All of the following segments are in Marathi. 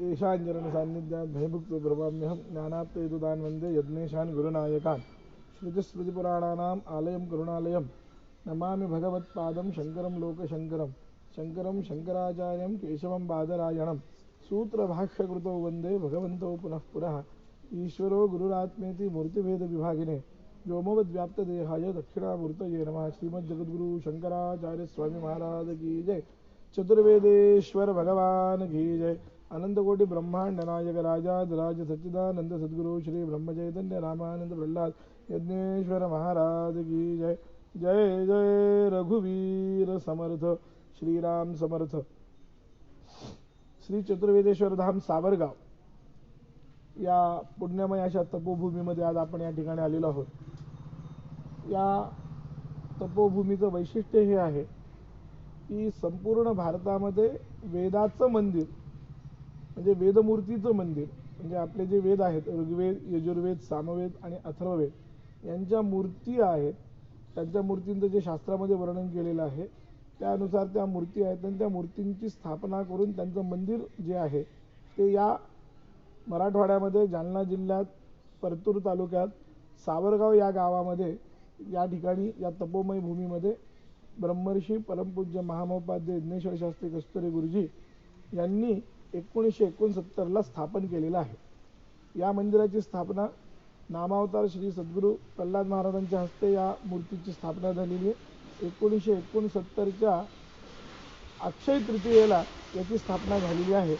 येषाञ्जरण सान्निध्यात् भयभुक्तो ब्रवाम्यहं ज्ञानाप्तयतुदान् वंदे यज्ञेशान् गुरुनायकान्। श्रुतिस्मृतिपुराणानाम् आलयं करुणालयं। नमामि भगवत्पादं शङ्करं लोकशङ्करं। शङ्करं शङ्कराचार्यं केशवं बादरायणं। सूत्रभाष्यकृतौ वंदे भगवन्तौ पुनः पुनः। ईश्वरो गुरुरात्मेति मूर्तिभेदविभागिने। व्योमवद्व्याप्तदेहाय दक्षिणामूर्तये नमः। श्रीमज्जगद्गुरु शंकराचार्य स्वामी महाराज की जय। चतुर्वेदेश्वर भगवान की जय। अनंतकोटि ब्रह्मांड नायक राज सच्चिदानंद सद्गुरू श्री ब्रह्म चैतन्य रामानंद प्रल्हाद यज्ञेश्वर महाराज की जय. जय जय रघुवीर समर्थ. श्रीराम समर्थ. श्री चतुर्वेदेश्वर धाम सावरगाव. या पुण्यमय अशा तपोभूमीमध्ये आज आपण या ठिकाणी आलेलो आहोत. या तपोभूमीचं वैशिष्ट्य हे आहे की संपूर्ण भारतामध्ये वेदाचं मंदिर म्हणजे वेदमूर्तीचं मंदिर म्हणजे आपले जे वेद आहेत ऋग्वेद यजुर्वेद सामवेद आणि अथर्ववेद यांच्या मूर्ती आहेत. त्यांच्या मूर्तींचं जे शास्त्रामध्ये वर्णन केलेलं आहे त्यानुसार त्या मूर्ती आहेत आणि त्या मूर्तींची स्थापना करून त्यांचं मंदिर जे आहे ते या मराठवाड्यामध्ये जालना जिल्ह्यात परतूर तालुक्यात सावरगाव या गावामध्ये या ठिकाणी या तपोमय भूमीमध्ये ब्रह्मर्षी परमपूज्य महामहोपाध्याय यज्ञेश्वर शास्त्री कस्तुरी गुरुजी यांनी एकोणीसशे एकोणसत्तरला स्थापन केलेलं आहे. या मंदिराची स्थापना नामावतार श्री सद्गुरू प्रल्हाद महाराजांच्या हस्ते या मूर्तीची स्थापना झालेली आहे. एकोणीसशे एकोणसत्तरच्या अक्षय तृतीयेला याची स्थापना झालेली आहे.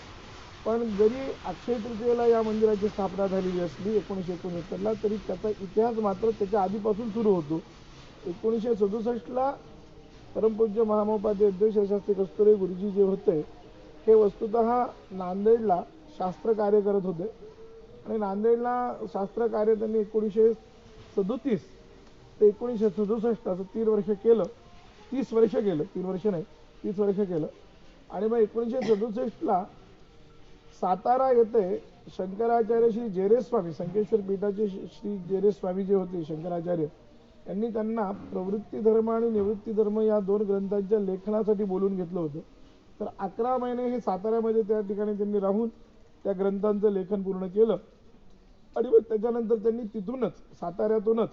पण जरी अक्षय तृतीयेला या मंदिराची स्थापना झालेली असली एकोणीसशे एकोणसत्तरला तरी त्याचा इतिहास मात्र त्याच्या आधीपासून सुरू होतो. एकोणीसशे सदुसष्टला परमपूज्य महामहोपाध्याय शास्त्री कस्तुरे गुरुजी जे होते हे वस्तुत नांदेडला शास्त्र कार्य करत होते. आणि नांदेडला शास्त्र कार्य त्यांनी एकोणीसशे सदोतीस ते एकोणीसशे सदुसष्ट असं तीन वर्ष केलं. तीस वर्ष केलं. तीन वर्ष नाही. तीस वर्ष केलं. आणि मग एकोणीसशे सदुसष्टला सातारा येथे शंकराचार्य श्री जेरेस्वामी संकेश्वर पीठाचे श्री जेरेस्वामी जे होते शंकराचार्य यांनी त्यांना प्रवृत्ती धर्म आणि निवृत्ती धर्म या दोन ग्रंथांच्या लेखनासाठी बोलून घेतलं होतं. तर अकरा महिने हे साताऱ्यामध्ये त्या ठिकाणी त्यांनी राहून त्या ग्रंथांचं लेखन पूर्ण केलं. आणि मग त्याच्यानंतर त्यांनी तिथूनच साताऱ्यातूनच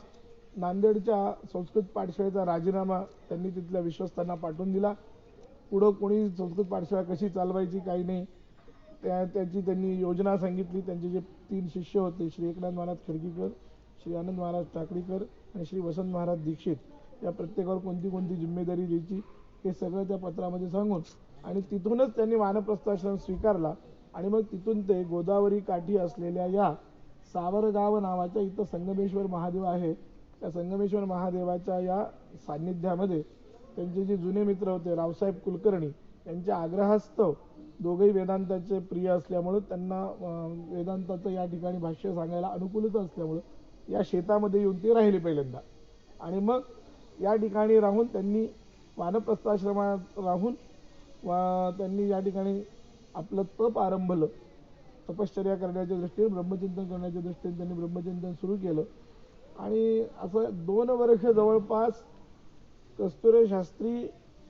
नांदेडच्या संस्कृत पाठशाळेचा राजीनामा त्यांनी तिथल्या विश्वस्तांना पाठवून दिला. पुढं कोणी संस्कृत पाठशाळा कशी चालवायची काही नाही त्या त्याची त्यांनी योजना सांगितली. त्यांचे जे तीन शिष्य होते श्री एकनाथ महाराज खडकीकर श्री आनंद महाराज टाकळीकर आणि श्री वसंत महाराज दीक्षित या प्रत्येकावर कोणती कोणती जिम्मेदारी द्यायची हे सगळं त्या पत्रामध्ये सांगून आणि तिथूनच त्यांनी वानप्रस्थाश्रम स्वीकारला. आणि मग तिथून ते गोदावरी काठी असलेल्या या सावरगाव नावाच्या इथं संगमेश्वर महादेव आहे. त्या संगमेश्वर महादेवाच्या या सान्निध्यामध्ये त्यांचे जे जुने मित्र होते रावसाहेब कुलकर्णी यांच्या आग्रहास्तव दोघेही वेदांताचे प्रिय असल्यामुळं त्यांना वेदांताचं या ठिकाणी भाष्य सांगायला अनुकूलच असल्यामुळं या शेतामध्ये येऊन ते राहिले पहिल्यांदा. आणि मग या ठिकाणी राहून त्यांनी वानप्रस्थाश्रमात राहून वा त्यांनी या ठिकाणी आपलं तप आरंभलं. तपश्चर्या करण्याच्या दृष्टीने ब्रह्मचिंतन करण्याच्या दृष्टीने त्यांनी ब्रह्मचिंतन सुरू केलं. आणि असं दोन वर्ष जवळपास कस्तुरे शास्त्री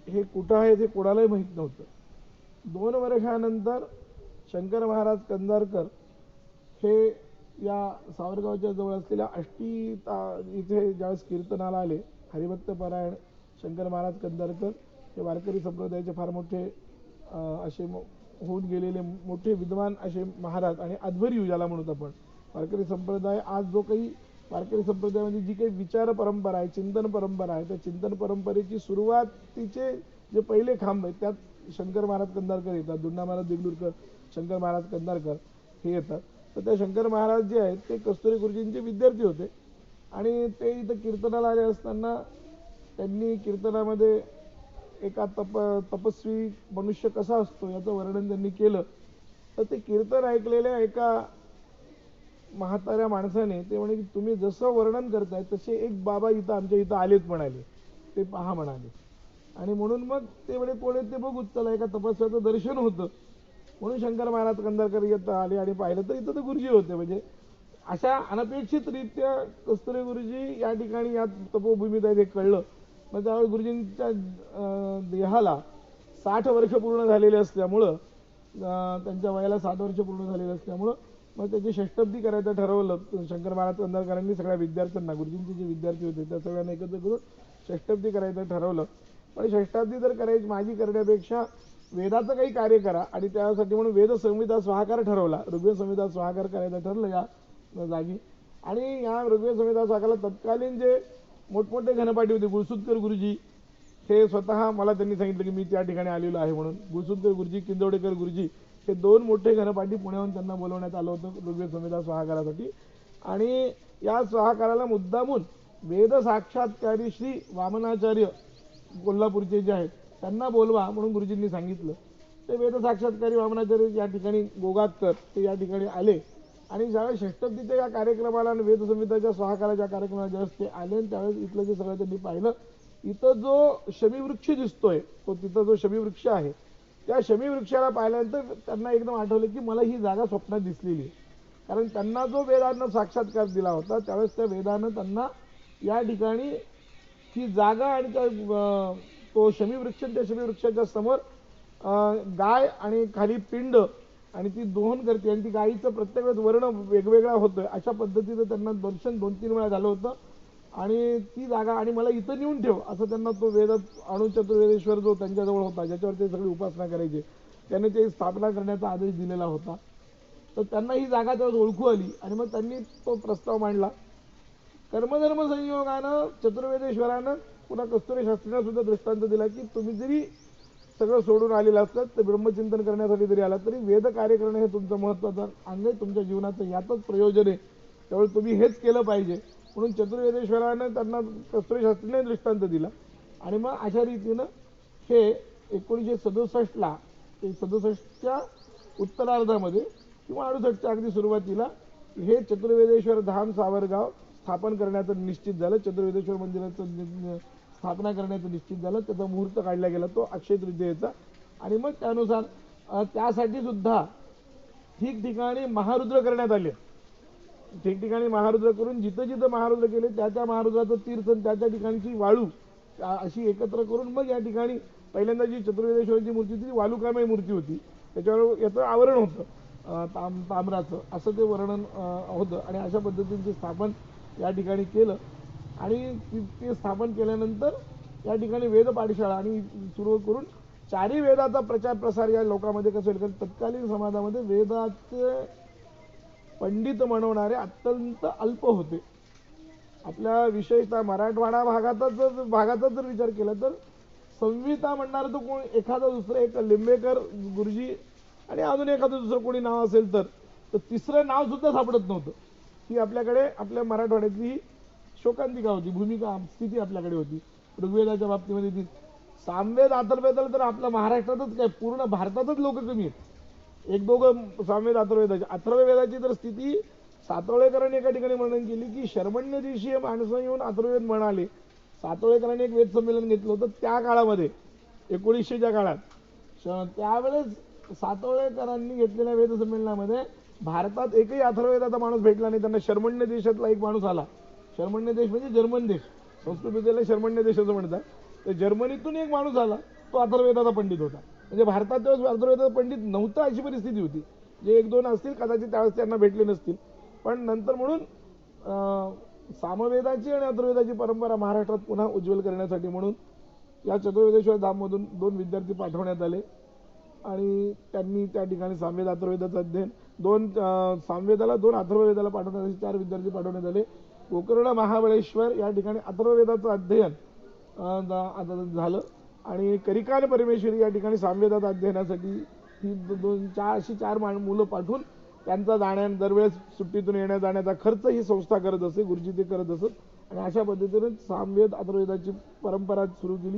हे कुठं आहे ते कोणालाही माहीत नव्हतं. दोन वर्षानंतर शंकर महाराज कंदारकर हे या सावरगावच्या जवळ असलेल्या अष्टी ता इथे ज्यावेळेस कीर्तनाला आले हरिभक्त परायण शंकर महाराज कंदारकर हे वारकरी संप्रदायाचे फार मोठे असे होऊन गेलेले मोठे विद्वान असे महाराज आणि अध्वर्यू ज्याला म्हणूत आपण. वारकरी संप्रदाय आज जो काही वारकरी संप्रदायामध्ये जी काही विचार परंपरा आहे चिंतन परंपरा आहे त्या चिंतन परंपरेची सुरुवातीचे जे पहिले खांब आहेत त्यात शंकर महाराज कंदारकर येतात दुंडा महाराज देगलूरकर शंकर महाराज कंदारकर हे येतात. तर त्या शंकर महाराज जे आहेत ते कस्तुरी गुरुजींचे विद्यार्थी होते. आणि ते इथं कीर्तनाला आले असताना त्यांनी कीर्तनामध्ये एका तप तपस्वी मनुष्य कसा असतो याचं वर्णन त्यांनी केलं. तर ते कीर्तन ऐकलेल्या एका म्हाताऱ्या माणसाने ते म्हणे की तुम्ही जसं वर्णन करताय तसे एक बाबा इथं आमच्या इथं आलेत म्हणाले. ते पहा म्हणाले. आणि म्हणून मग ते म्हणे कोण ते बघूच चला एका तपस्याचं दर्शन होतं. म्हणून शंकर महाराज कंदारकर येत आले आणि पाहिलं तर इथं तर गुरुजी होते म्हणजे. अशा अनपेक्षितरित्या कस्तुरी गुरुजी या ठिकाणी या तपोभूमीत आहे ते कळलं. मग त्यावेळी गुरुजींच्या देहाला साठ वर्ष पूर्ण झालेले असल्यामुळं त्यांच्या वयाला साठ वर्ष पूर्ण झालेले असल्यामुळं मग त्याची षष्टब्दी करायचं ठरवलं. शंकर महाराज कंदरकरांनी सगळ्या विद्यार्थ्यांना गुरुजींचे जे विद्यार्थी होते त्या सगळ्यांना एकत्र करून षष्टब्दी करायचं ठरवलं. पण षष्टाब्दी जर करायची माझी करण्यापेक्षा वेदाचं काही कार्य करा आणि त्यासाठी म्हणून वेद संहिता स्वाहाकार ठरवला. ऋग्वेद संहिता स्वाहाकार करायचं ठरलं या जागी. आणि या ऋग्वेद संहिता स्वाहाकाला तत्कालीन जे मोठमोठे घनपाठी होते. गुळसुतकर गुरुजी हे स्वतः मला त्यांनी सांगितलं की मी त्या ठिकाणी आलेलो आहे म्हणून. गुळसुतकर गुरुजी किंदवडेकर गुरुजी हे दोन मोठे घनपाठी पुण्याहून त्यांना बोलवण्यात आलं होतं ऋग्वेद संहिता स्वाहाकारासाठी आणि या स्वाहाकाराला मुद्दामून वेद साक्षात्कारी श्री वामनाचार्य कोल्हापूरचे जे आहेत त्यांना बोलवा म्हणून गुरुजींनी सांगितलं. ते वेद साक्षात्कारी वामनाचार्य या ठिकाणी गोगातकर ते या ठिकाणी आले. आणि ज्यावेळेस षष्टब्दीच्या या कार्यक्रमाला आणि वेदसंहिताच्या स्वाहाकाराच्या कार्यक्रमाला ज्यावेळेस ते आले आणि त्यावेळेस इथलं जे सगळं त्यांनी पाहिलं इथं जो शमीवृक्ष दिसतोय तो तिथं जो शमीवृक्ष आहे त्या शमीवृक्षाला पाहिल्यानंतर त्यांना एकदम आठवलं की मला ही जागा स्वप्नात दिसलेली आहे. कारण त्यांना जो वेदानं साक्षात्कार दिला होता त्यावेळेस त्या वेदानं त्यांना या ठिकाणी ही जागा आणि त्या तो शमीवृक्ष त्या शमीवृक्षाच्या समोर गाय आणि खाली पिंड आणि ती दोहन करते आणि ती गायीचं प्रत्येक वेळेस वर्ण वेगवेगळा होतोय. अशा पद्धतीचं त्यांना दर्शन दोन तीन वेळा झालं होतं. आणि ती जागा आणि मला इथं नेऊन ठेव असं त्यांना तो वेद अणुचतुर्वेदेश्वर जो त्यांच्याजवळ होता ज्याच्यावर ते सगळी उपासना करायची त्याने ते स्थापना करण्याचा आदेश दिलेला होता. तर त्यांना ही जागा त्यावेळेस ओळखू आली आणि मग त्यांनी तो प्रस्ताव मांडला. कर्मधर्म संयोगानं चतुर्वेदेश्वरानं पुन्हा कस्तुरी शास्त्रीनं सुद्धा दृष्टांत दिला की तुम्ही जरी सगळं सोडून आलेलं असतात तर ब्रह्मचिंतन करण्यासाठी जरी आला तरी वेद कार्य करणं हे तुमचं महत्त्वाचं अंग आहे तुमच्या जीवनाचं यातच प्रयोजन आहे. त्यामुळे तुम्ही हेच केलं पाहिजे. म्हणून चतुर्वेदेश्वरानं त्यांना शस्त्रशास्त्रीने दृष्टांत दिला. आणि मग अशा रीतीनं हे एकोणीसशे सदुसष्टला ते सदुसष्टच्या उत्तरार्धामध्ये किंवा अडुसष्टच्या अगदी सुरुवातीला हे चतुर्वेदेश्वर धाम सावरगाव स्थापन करण्याचं निश्चित झालं. चतुर्वेदेश्वर मंदिराचं स्थापना करण्याचं निश्चित झालं. त्याचा मुहूर्त काढला गेला तो अक्षय तृतीयेचा. आणि मग त्यानुसार त्यासाठी सुद्धा ठिकठिकाणी महारुद्र करण्यात आले. ठिकठिकाणी महारुद्र करून जिथं जिथं महारुद्र केले त्या त्या महारुद्राचं तीर्थ त्या त्या ठिकाणची वाळू अशी एकत्र करून मग या ठिकाणी पहिल्यांदा जी चतुर्वेदेश्वराची मूर्ती होती ती वालुकामय मूर्ती होती. त्याच्यावर याचं आवरण होतं ताम ताम्राचं. असं ते वर्णन होतं. आणि अशा पद्धतीचं स्थापन या ठिकाणी केलं आणि ती- ते स्थापन केल्यानंतर या ठिकाणी वेद पाठशाळा आणि सुरू करून चारी वेदाचा प्रचार प्रसार या लोकांमध्ये कसं होईल? कारण तत्कालीन समाजामध्ये वेदाचे पंडित म्हणवणारे अत्यंत अल्प होते. आपल्या विशेषतः मराठवाडा भागाचाच जर भागाचा जर विचार केला तर संहिता म्हणणार तो कोण एखादा दुसरं एक लिंबेकर गुरुजी आणि अजून एखादं दुसरं कोणी नाव असेल तर तर तिसरं नाव सुद्धा सापडत नव्हतं. ही आपल्याकडे आपल्या मराठवाड्यातली ही शोकांतिका होती भूमिका स्थिती आपल्याकडे होती. ऋग्वेदाच्या बाबतीमध्ये ती सामवेद अथर्वेदाला तर आपल्या महाराष्ट्रातच काय पूर्ण भारतातच लोक कमी आहेत. एक दोघं सामवेद अथर्वेदाचे अथर्ववेदाची तर स्थिती सातोळेकरांनी एका ठिकाणी वर्णन केली की शर्मण्य दिवशी हे माणसं येऊन अथर्ववेद म्हणाले. सातोळेकरांनी एक वेद संमेलन घेतलं होतं त्या काळामध्ये एकोणीसशेच्या काळात. श- त्यावेळेस सातवळेकरांनी घेतलेल्या वेद संमेलनामध्ये भारतात एकही अथर्ववेदाचा माणूस भेटला नाही त्यांना शर्मण्य देशातला एक माणूस आला. शर्मण्य देश म्हणजे जर्मन देश. संस्कृत विद्यालय शर्मण्य देश असं म्हणतात. तर जर्मनीतून एक माणूस आला तो अथर्वेदाचा पंडित होता. म्हणजे भारतात तेव्हा अथर्वेदाचा पंडित नव्हता अशी परिस्थिती होती. जे एक दोन असतील कदाचित त्यावेळेस त्यांना भेटले नसतील. पण नंतर म्हणून सामवेदाची आणि अथर्वेदाची परंपरा महाराष्ट्रात पुन्हा उज्ज्वल करण्यासाठी म्हणून या चतुर्वेदेश्वर धाममधून दोन विद्यार्थी पाठवण्यात आले. आणि त्यांनी त्या ठिकाणी सामवेद अथर्वेदाचं अध्ययन दोन सामवेदाला दोन अथर्ववेदाला पाठवण्यात चार विद्यार्थी पाठवण्यात आले. गोकर्ण महाबळेश्वर या ठिकाणी अथर्ववेदाचं अध्ययन झालं. आणि करिकाल परमेश्वरी या ठिकाणी सामवेदात अध्ययनासाठी ही दोन चार अशी चार मुलं पाठवून त्यांचा जाण्या दरवेळेस सुट्टीतून येण्या जाण्याचा खर्च ही संस्था करत असे गुरुजी ते करत असत. आणि अशा पद्धतीने सामवेद अथर्ववेदाची परंपरा सुरू केली.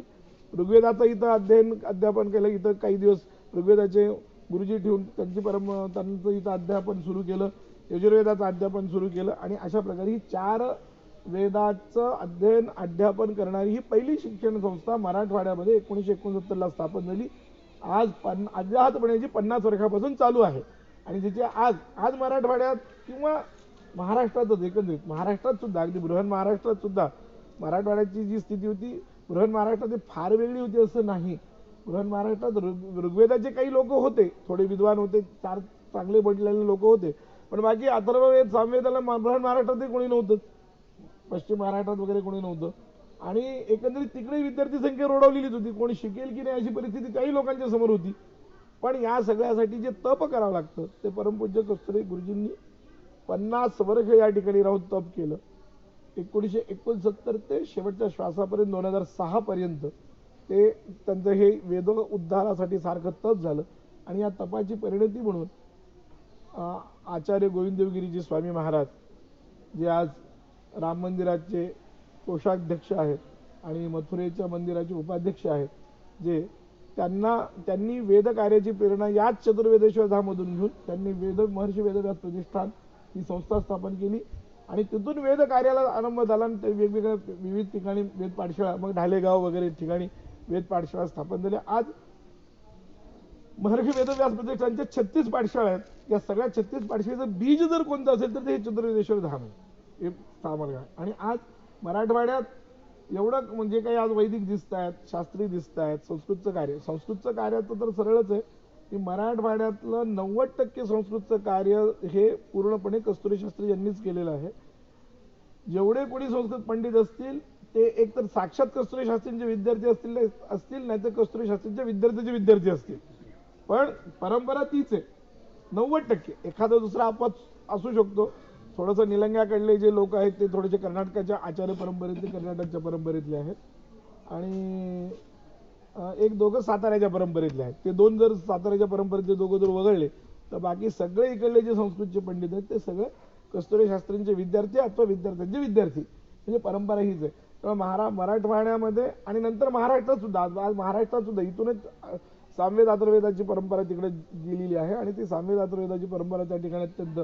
ऋग्वेदाचं इथं अध्ययन अध्यापन केलं. इथं काही दिवस ऋग्वेदाचे गुरुजी ठेवून त्यांची परम त्यांचं इथं अध्यापन सुरू केलं. यजुर्वेदाचं अध्यापन सुरू केलं आणि अशा प्रकारे ही चार वेदाचं अध्ययन अध्यापन करणारी ही पहिली शिक्षण संस्था मराठवाड्यामध्ये एकोणीसशे एकोणसत्तरला स्थापन झाली. आज पन् अव्याहतपणे जी पन्नास वर्षापासून चालू आहे आणि जिचे आज आज मराठवाड्यात किंवा महाराष्ट्रातच एकंदरीत महाराष्ट्रात सुद्धा अगदी बृहन महाराष्ट्रात सुद्धा मराठवाड्याची जी स्थिती होती बृहन महाराष्ट्रात ती फार वेगळी होती असं नाही. बृहन महाराष्ट्रात ऋग ऋग्वेदाचे काही लोक होते थोडे विद्वान होते चार चांगले म्हटलेले लोक होते पण बाकी अथर्ववेद सामवेदाला बृहण महाराष्ट्रातही कोणी नव्हतंच पश्चिम महाराष्ट्रात वगैरे कोणी नव्हतं. आणि एकंदरीत तिकडे विद्यार्थी संख्या रोडवलेलीच होती. कोणी शिकेल की नाही अशी परिस्थिती त्याही लोकांच्या समोर होती. पण या सगळ्यासाठी जे तप करावं लागतं ते परमपूज्य कस्तुरी गुरुजींनी पन्नास वर्ष या ठिकाणी राहून तप केलं. एकोणीसशे एकोणसत्तर ते शेवटच्या श्वासापर्यंत दोन हजार सहापर्यंत ते त्यांचं हे वेद उद्धारासाठी सारखं तप झालं. आणि या तपाची परिणती म्हणून आचार्य गोविंददेवगिरीजी स्वामी महाराज जे आज राम मंदिराचे कोषाध्यक्ष आहेत आणि मथुरेच्या मंदिराचे उपाध्यक्ष आहेत जे त्यांना त्यांनी वेदकार्याची प्रेरणा याच चतुर्वेदेश्वर धामधून घेऊन त्यांनी वेद महर्षी वेदव्यास प्रतिष्ठान ही संस्था स्थापन केली. आणि तिथून वेद कार्याला आरंभ झाला आणि ते वेगवेगळ्या विविध ठिकाणी वेद पाठशाळा मग ढालेगाव वगैरे ठिकाणी वेद पाठशाळा स्थापन झाल्या. आज महर्षी वेदव्यास प्रतिष्ठानच्या छत्तीस पाठशाळा आहेत. या सगळ्या छत्तीस पाडशीचं बीज जर कोणतं असेल तर ते हे धाम आहे. हे आणि आज मराठवाड्यात एवढं म्हणजे काही आज वैदिक दिसत आहेत शास्त्रीय दिसत आहेत संस्कृतचं कार्य. संस्कृतचं कार्याचं तर सरळच आहे. की मराठवाड्यातलं नव्वद टक्के संस्कृतचं कार्य हे पूर्णपणे कस्तुरी शास्त्री यांनीच केलेलं आहे. जेवढे कोणी संस्कृत पंडित असतील ते एक तर साक्षात कस्तुरी शास्त्रींचे विद्यार्थी असतील असतील नाही तर कस्तुरी शास्त्रींच्या विद्यार्थ्याचे विद्यार्थी असतील. पण परंपरा तीच आहे. नव्वद टक्के. एखादा दुसरा अपवाद असू शकतो. थोडंसं निलंग्याकडले जे लोक आहेत ते थोडेसे कर्नाटकाच्या आचार्य परंपरेतले कर्नाटकच्या परंपरेतले आहेत. आणि एक दोघं साताऱ्याच्या परंपरेतले आहेत. ते दोन जर साताऱ्याच्या परंपरेतले दोघं जर वगळले तर बाकी सगळे इकडले जे संस्कृतचे पंडित आहेत ते सगळे कस्तुरी शास्त्रींचे विद्यार्थी अथवा विद्यार्थ्यांचे विद्यार्थी. म्हणजे परंपरा हीच आहे. त्यामुळे महारा मराठवाड्यामध्ये आणि नंतर महाराष्ट्रात सुद्धा आज महाराष्ट्रात सुद्धा इथूनच सामवेद अथर्वेदाची परंपरा तिकडे गेलेली आहे आणि ती सामवेद अथर्वेदाची परंपरा त्या ठिकाणी अत्यंत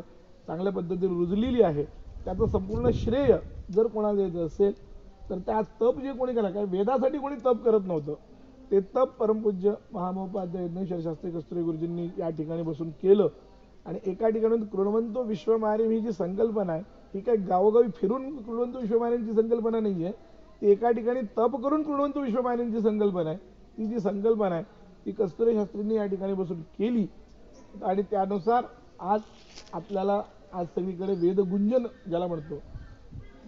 चांगल्या पद्धतीने रुजलेली आहे. त्याचं संपूर्ण श्रेय जर कोणाला द्यायचं असेल तर त्या तप जे कोणी केला काय वेदासाठी कोणी तप करत नव्हतं ते तप परमपूज्य महामहोपाध्याय यज्ञेश्वर शास्त्री कस्तुरी गुरुजींनी या ठिकाणी बसून केलं. आणि एका ठिकाणी कृणवंतो विश्वमारीम ही जी संकल्पना आहे ही काय गावोगावी फिरून कृणवंतो विश्वमारिमची संकल्पना नाही आहे ती एका ठिकाणी तप करून कृणवंतो विश्वमारिमची संकल्पना आहे. ती जी संकल्पना आहे ती कस्तुरीशास्त्रींनी या ठिकाणी बसून केली. आणि त्यानुसार आज आपल्याला आज सगळीकडे वेदगुंजन ज्याला म्हणतो.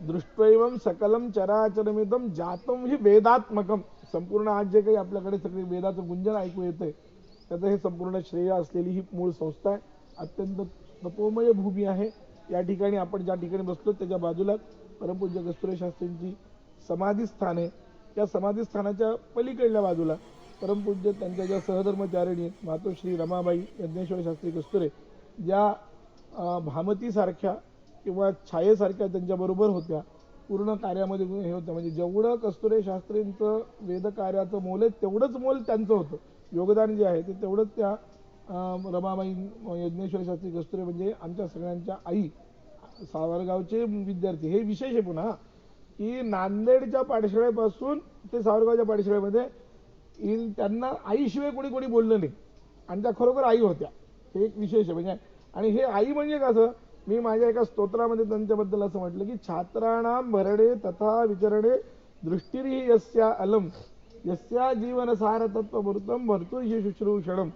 दृष्टैवम सकलम चराचरमिदम जातम ही वेदात्मकम संपूर्ण आज जे काही आपल्याकडे सगळे वेदाचं गुंजन ऐकू येते त्याचं हे संपूर्ण श्रेय असलेली ही मूळ संस्था आहे. अत्यंत तपोमय भूमी आहे. या ठिकाणी आपण ज्या ठिकाणी बसलो त्याच्या बाजूला परमपूज्य कस्तुरे शास्त्रींची समाधी स्थान आहे. त्या समाधी स्थानाच्या पलीकडल्या बाजूला परमपूज्य त्यांच्या ज्या सहधर्मचारिणी आहेत मातोश्री रमाबाई यज्ञेश्वर शास्त्री कस्तुरे ज्या भामतीसारख्या किंवा छायेसारख्या त्यांच्याबरोबर होत्या पूर्ण कार्यामध्ये हे होतं. म्हणजे जेवढं कस्तुरे शास्त्रींचं वेदकार्याचं मोल आहे तेवढंच मोल त्यांचं होतं. योगदान जे आहे ते तेवढंच त्या रमाबाई यज्ञेश्वर शास्त्री कस्तुरे म्हणजे आमच्या सगळ्यांच्या आई सावरगावचे विद्यार्थी. हे विशेष आहे पुन्हा की नांदेडच्या पाठशाळेपासून ते सावरगावच्या पाठशाळेमध्ये इन त्यांना आईशिवाय कोणी कोणी बोललं नाही. आणि त्या खरोखर आई होत्या. हे एक विशेष आहे. म्हणजे आणि हे आई म्हणजे कसं मी माझ्या एका स्तोत्रामध्ये त्यांच्याबद्दल असं म्हटलं की छात्राणाम भरणे तथा विचरणे दृष्टीरी यस्या अलम. यस्या जीवन सारतत्व मृतम ही शुश्रूषणम.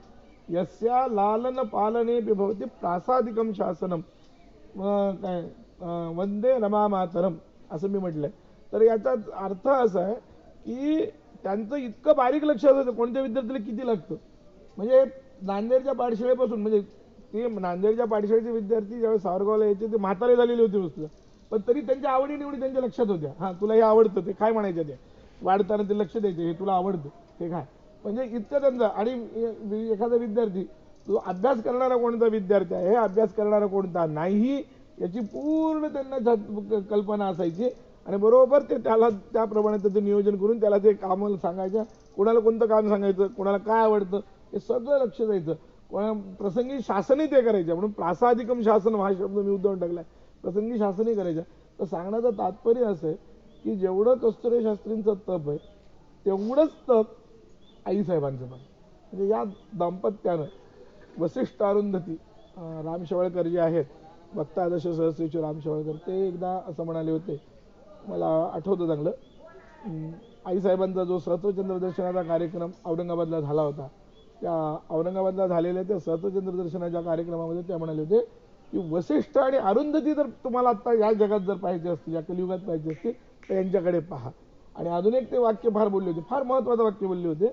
यस्या लालन पालने विभवते प्रासादिकम शासनम काय वंदे रमा मातरम असं मी म्हटलंय. तर याचा अर्थ असा आहे की त्यांचं इतकं बारीक लक्ष असायचं कोणत्या विद्यार्थ्याला किती लागतं? म्हणजे नांदेडच्या पाठशाळेपासून म्हणजे ते नांदेडच्या पाठशाळेचे विद्यार्थी ज्यावेळेस सावरगावला यायचे ते म्हातारे झालेले होते वस्तू पण तरी त्यांच्या आवडी निवडी त्यांच्या लक्षात होत्या. हा तुला हे आवडतं ते काय म्हणायचं ते? वाढताना ते लक्ष द्यायचे हे तुला आवडतं हे काय म्हणजे इतकं त्यांचं आणि एखादा विद्यार्थी तो अभ्यास करणारा कोणता विद्यार्थी आहे? अभ्यास करणारा कोणता? नाही याची पूर्ण त्यांना कल्पना असायची. आणि बरोबर ते त्याला त्याप्रमाणे त्याचं नियोजन करून त्याला ते कामं सांगायचं. कोणाला कोणतं काम सांगायचं कोणाला काय आवडतं हे सगळं लक्ष द्यायचं. कोणा प्रसंगी शासनही ते करायचं. म्हणून प्रासादिकम शासन हा शब्द मी उद्धवून टाकलाय. प्रसंगी शासनही करायचं. तर सांगण्याचं तात्पर्य असं आहे की जेवढं कस्तुरे शास्त्रींचं तप आहे तेवढंच तप आईसाहेबांचं पण म्हणजे या दाम्पत्यानं वसिष्ठ अरुंधती राम शेवाळकर जे आहेत भक्ता आदर्श सहस्रीचे राम शेवाळकर ते एकदा असं म्हणाले होते मला आठवतं चांगलं. आईसाहेबांचा जो सहस्त्रचंद्र दर्शनाचा कार्यक्रम औरंगाबादला झाला होता त्या औरंगाबादला झालेल्या त्या सत्वचंद्र दर्शनाच्या कार्यक्रमामध्ये त्या म्हणाले होते की वसिष्ठ आणि अरुंधती जर तुम्हाला आता या जगात जर पाहिजे असतील या कलियुगात पाहिजे असतील तर यांच्याकडे पहा. आणि अजून एक ते वाक्य फार बोलले होते फार महत्वाचं वाक्य बोलले होते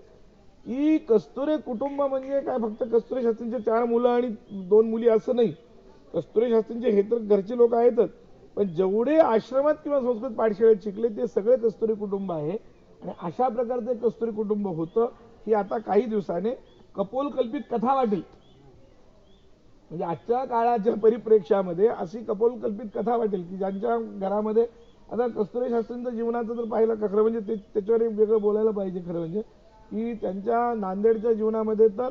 की कस्तुरे कुटुंब म्हणजे काय? फक्त कस्तुरे शास्त्रींचे चार मुलं आणि दोन मुली असं नाही. कस्तुरे शास्त्रींचे हे तर घरचे लोक आहेतच. पण जेवढे आश्रमात किंवा संस्कृत पाठशाळेत शिकले ते सगळे कस्तुरी कुटुंब आहे. आणि अशा प्रकारचं कस्तुरी कुटुंब होतं ही आता काही दिवसाने कपोलकल्पित कथा वाटेल. म्हणजे आजच्या काळाच्या परिप्रेक्ष्यामध्ये अशी कपोलकल्पित कथा वाटेल की ज्यांच्या घरामध्ये आता कस्तुरी शास्त्रींचं जीवनाचं जर पाहिलं खरं म्हणजे ते त्याच्यावर एक वेगळं बोलायला पाहिजे खरं म्हणजे की त्यांच्या नांदेडच्या जीवनामध्ये तर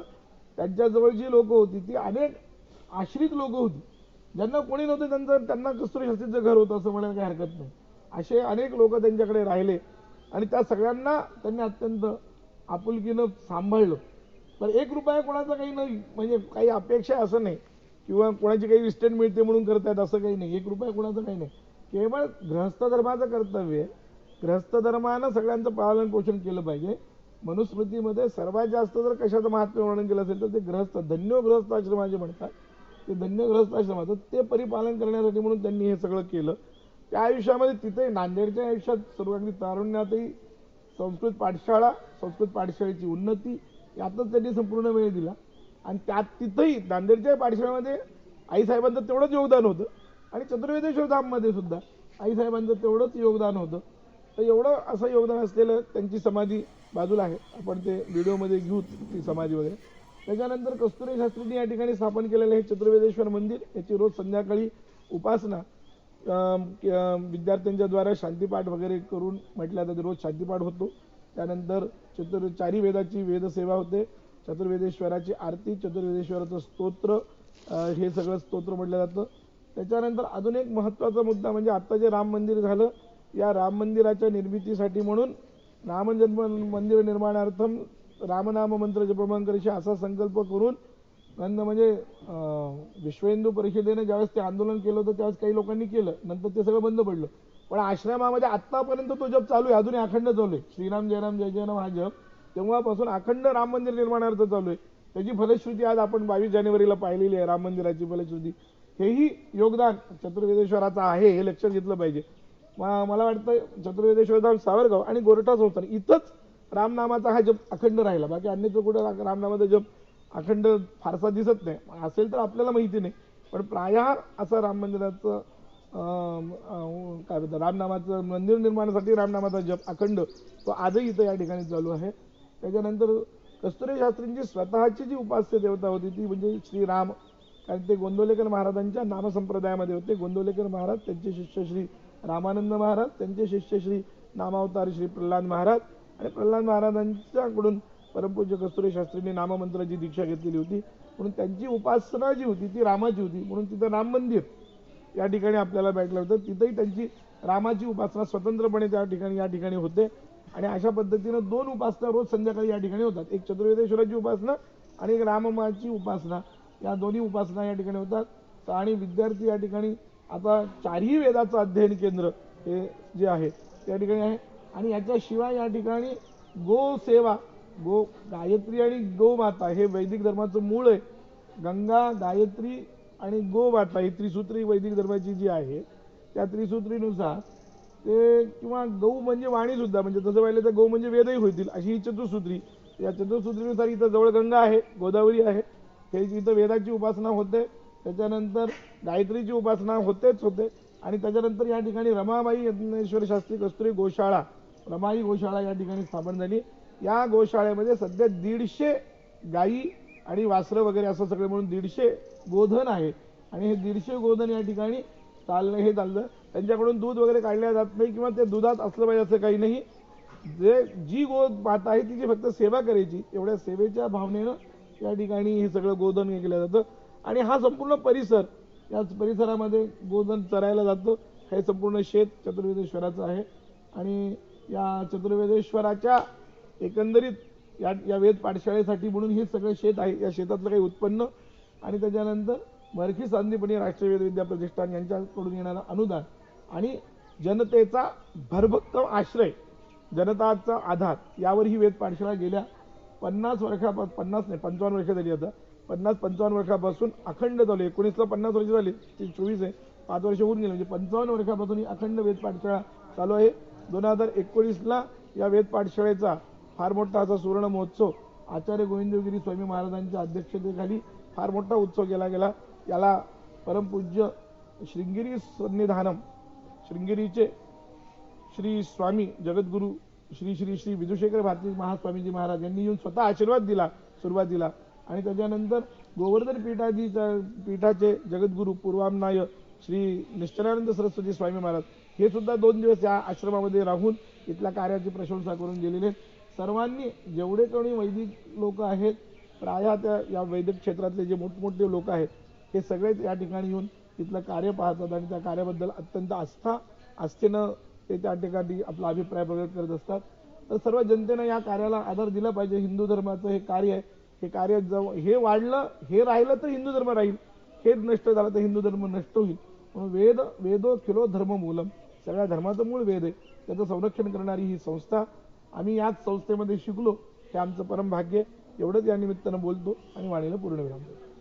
त्यांच्याजवळ जी लोकं होती ती अनेक आश्रित लोकं होती. ज्यांना कोणी नव्हतं त्यांचं त्यांना कस्तुरी शास्त्रीचं घर होतं असं म्हणायला काही हरकत नाही. असे अनेक लोक त्यांच्याकडे राहिले आणि त्या सगळ्यांना त्यांनी अत्यंत आपुलकीनं सांभाळलं. तर एक रुपया कोणाचा काही नाही म्हणजे काही अपेक्षा असं नाही. किंवा कोणाची काही विस्टेंट मिळते म्हणून करतायत असं काही नाही. एक रुपया कोणाचं काही नाही. केवळ ग्रहस्थ धर्माचं कर्तव्य आहे. ग्रहस्थ धर्मानं सगळ्यांचं पालन पोषण केलं पाहिजे. मनुस्मृतीमध्ये सर्वात जास्त जर कशाचं महात्म्य वर्णन केलं असेल तर ते ग्रहस्थ धन्य ग्रहस्थ आश्रम म्हणतात. ते धन्यग्रस्त आश्रमाचं ते परिपालन करण्यासाठी म्हणून त्यांनी हे सगळं केलं. त्या आयुष्यामध्ये तिथे नांदेडच्या आयुष्यात सर्व अगदी तारुण्यातही संस्कृत पाठशाळा संस्कृत पाठशाळेची उन्नती यातच त्यांनी संपूर्ण वेळ दिला. आणि त्यात तिथंही नांदेडच्या पाठशाळेमध्ये आईसाहेबांचं तेवढंच योगदान होतं. आणि चतुर्वेदेश्वर धाममध्ये सुद्धा आईसाहेबांचं तेवढंच योगदान होतं. तर एवढं असं योगदान असलेलं त्यांची समाधी बाजूला आहे. आपण ते व्हिडिओमध्ये घेऊ ती समाधी वगैरे. त्याच्यानंतर कस्तुरी शास्त्रींनी या ठिकाणी स्थापन केलेलं हे चतुर्वेदेश्वर मंदिर. याची रोज संध्याकाळी उपासना विद्यार्थ्यांच्या द्वारा शांतीपाठ वगैरे करून म्हटल्या जातं. रोज शांतीपाठ होतो. त्यानंतर चतुर चारी वेदाची वेदसेवा होते. चतुर्वेदेश्वराची आरती चतुर्वेदेश्वराचं स्तोत्र हे सगळं स्तोत्र म्हटलं जातं. त्याच्यानंतर अजून एक महत्त्वाचा मुद्दा म्हणजे आत्ता जे राम मंदिर झालं या राम मंदिराच्या निर्मितीसाठी म्हणून रामजन्म मंदिर निर्माणार्थम रामनाम मंत्र जपमान करीशी असा संकल्प करून त्यांना म्हणजे विश्व हिंदू परिषदेने ज्यावेळेस ते आंदोलन केलं होतं त्यावेळेस काही लोकांनी केलं. नंतर ते सगळं बंद पडलं. पण आश्रमामध्ये आत्तापर्यंत तो जप चालू आहे. अजूनही अखंड चालू आहे. श्रीराम जयराम जय जयराम हा जप तेव्हापासून अखंड राम मंदिर निर्माणार्थ चालू आहे. त्याची फलश्रुती आज आपण बावीस जानेवारीला पाहिलेली आहे. राम मंदिराची फलश्रुती. हेही योगदान चतुर्वेदेश्वराचं आहे हे लक्षात घेतलं पाहिजे. मला वाटतं चतुर्वेदेश्वर सावरगाव आणि गोरठा संस्थान इथंच रामनामाचा हा जप अखंड राहिला. बाकी अन्यत्र कुठं रामनामाचा जप अखंड फारसा दिसत नाही. असेल तर आपल्याला माहिती नाही. पण प्रायः असं राम मंदिराचं काय म्हणतात रामनामाचं मंदिर निर्माणासाठी रामनामाचा जप अखंड तो आजही इथं या ठिकाणी चालू आहे. त्याच्यानंतर कस्तुरी शास्त्रींची स्वतःची जी उपास्य देवता होती ती म्हणजे श्रीराम कारण ते गोंदवलेकर महाराजांच्या नामसंप्रदायामध्ये होते. गोंदवलेकर महाराज त्यांचे शिष्य श्री रामानंद महाराज त्यांचे शिष्य श्री नामावतार श्री प्रल्हाद महाराज आणि प्रल्हाद महाराजांच्याकडून परमपूज्य कस्तुरी शास्त्रींनी नाममंत्राची दीक्षा घेतलेली होती. म्हणून त्यांची उपासना जी होती ती रामाची होती. म्हणून तिथं राम मंदिर या ठिकाणी आपल्याला भेटलं होतं. तिथंही त्यांची रामाची उपासना स्वतंत्रपणे त्या ठिकाणी या ठिकाणी होते. आणि अशा पद्धतीनं दोन उपासना रोज संध्याकाळी या ठिकाणी होतात. एक चतुर्वेदेश्वराची उपासना आणि एक राममाची उपासना. या दोन्ही उपासना या ठिकाणी होतात. आणि विद्यार्थी या ठिकाणी आता चारही वेदाचं अध्ययन केंद्र हे जे आहे त्या ठिकाणी आहे. आणि याच्याशिवाय या ठिकाणी गोसेवा गो गायत्री आणि गोमाता हे वैदिक धर्माचं मूळ आहे. गंगा गायत्री आणि गोमाता ही त्रिसूत्री वैदिक धर्माची जी आहे त्या त्रिसूत्रीनुसार ते किंवा गौ म्हणजे वाणी सुद्धा म्हणजे तसं पाहिलं तर गौ म्हणजे वेदही होतील अशी ही चतुसूत्री या चतुसूत्रीनुसार इथं जवळ गंगा आहे गोदावरी आहे. हे इथं वेदाची उपासना होते त्याच्यानंतर गायत्रीची उपासना होतेच होते. आणि त्याच्यानंतर या ठिकाणी रमाबाई यज्ञेश्वर शास्त्री कस्तुरी गोशाळा रमाई गोशाळा या ठिकाणी स्थापन झाली. या गोशाळेमध्ये सध्या दीडशे गायी आणि वासरं वगैरे असं सगळं म्हणून दीडशे गोधन आहे. आणि हे दीडशे गोधन या ठिकाणी चालणं हे चाललं. त्यांच्याकडून दूध वगैरे काढल्या जात नाही किंवा ते दुधात असलं पाहिजे असं काही नाही. जे जी गो माता आहे तिची फक्त सेवा करायची. एवढ्या सेवेच्या भावनेनं या ठिकाणी हे सगळं गोधन हे केलं जातं. आणि हा संपूर्ण परिसर याच परिसरामध्ये गोधन चरायला जातं. हे संपूर्ण शेत चतुर्वेदेश्वराचं आहे. आणि या चतुर्वेदेश्वराच्या एकंदरीत या या वेद पाठशाळेसाठी म्हणून हे सगळं शेत आहे. या शेतातलं काही उत्पन्न आणि त्याच्यानंतर मरखी सांदीपणी राष्ट्रीय वेद विद्या प्रतिष्ठान यांच्याकडून येणारं अनुदान आणि जनतेचा भरभक्कम आश्रय जनताचा आधार यावर ही वेद पाठशाळा गेल्या पन्नास वर्षापास पन्नास नाही पंचावन्न वर्ष झाली आता. पन्नास पंचावन्न वर्षापासून अखंड चालू आहे. एकोणीसला पन्नास वर्ष झाली ती चोवीस आहे. पाच वर्ष होऊन गेले. म्हणजे पंचावन्न वर्षापासून ही अखंड वेद पाठशाळा चालू आहे. दोन हजार एकोणीसला या वेद पाठशाळेचा फार मोठा असा सुवर्ण महोत्सव आचार्य गोविंदगिरी स्वामी महाराजांच्या अध्यक्षतेखाली फार मोठा उत्सव केला गेला. याला परमपूज्य श्रृंगेरी सन्निधानम श्रृंगेरीचे श्री स्वामी जगद्गुरू श्री श्री श्री विदुशेखर भारती महास्वामीजी महाराज यांनी येऊन स्वतः आशीर्वाद दिला सुरुवातीला आणि त्याच्यानंतर गोवर्धन पीठाधीच्या पीठाचे जगद्गुरू पूर्वामनाय श्री निश्चलानंद सरस्वती स्वामी महाराज हे सुद्धा दोन दिवस या आश्रमामध्ये राहून इथल्या कार्याची प्रशंसा करून गेलेले आहेत. सर्वांनी जेवढे कोणी वैदिक लोक आहेत प्राय त्या या वैदिक क्षेत्रातले जे मोठमोठे लोक आहेत हे सगळेच या ठिकाणी येऊन तिथलं कार्य पाहतात आणि त्या कार्याबद्दल अत्यंत आस्था आस्थेनं ते त्या ठिकाणी आपला अभिप्राय प्रकट करत असतात. तर सर्व जनतेनं या कार्याला आधार दिला पाहिजे. हिंदू धर्माचं हे कार्य आहे. हे कार्य जव हे वाढलं हे राहिलं तर हिंदू धर्म राहील. हेच नष्ट झालं तर हिंदू धर्म नष्ट होईल. म्हणून वेद वेदो खिलो धर्म मूलम. सगळ्या धर्माचं मूळ वेद आहे. त्याचं संरक्षण करणारी ही संस्था आम्ही याच संस्थेमध्ये शिकलो. हे आमचं परम भाग्य एवढंच या निमित्तानं बोलतो आणि वाणीला पूर्ण विराम देतो.